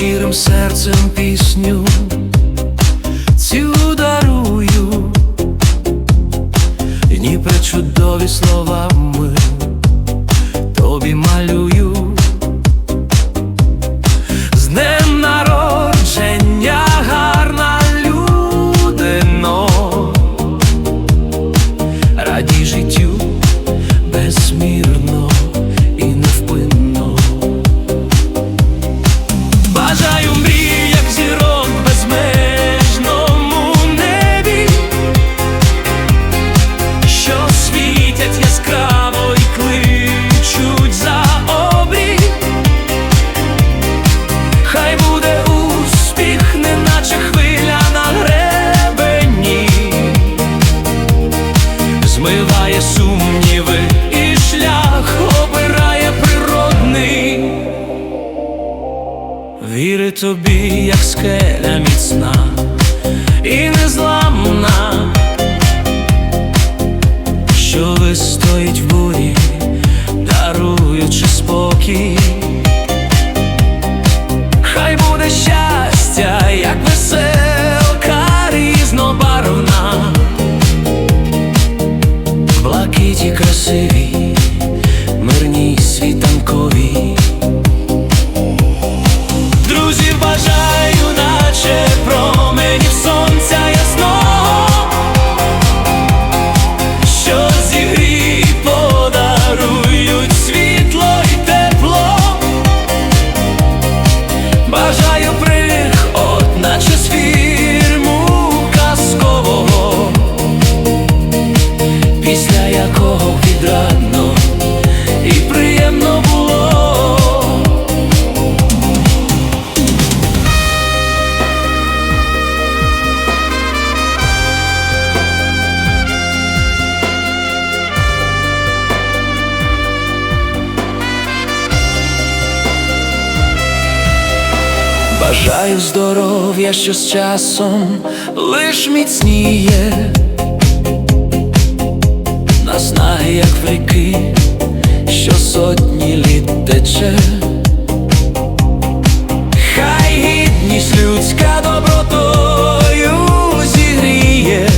щирим серцем пісню. Цю дарую, і ні причудові Віри тобі, як скеля міцна і незламна, що вистоїть в бурі, даруючи спокій. Хай буде щастя, як веселка різнобарвна, блакиті красивій, мирній світанковій. Бажаю здоров'я, що з часом лиш міцніє, наснаги, як в ріки, що сотні літ тече. Хай гідність людська добротою зігріє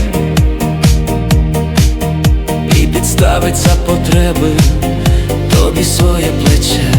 і підставить за потреби тобі своє плече.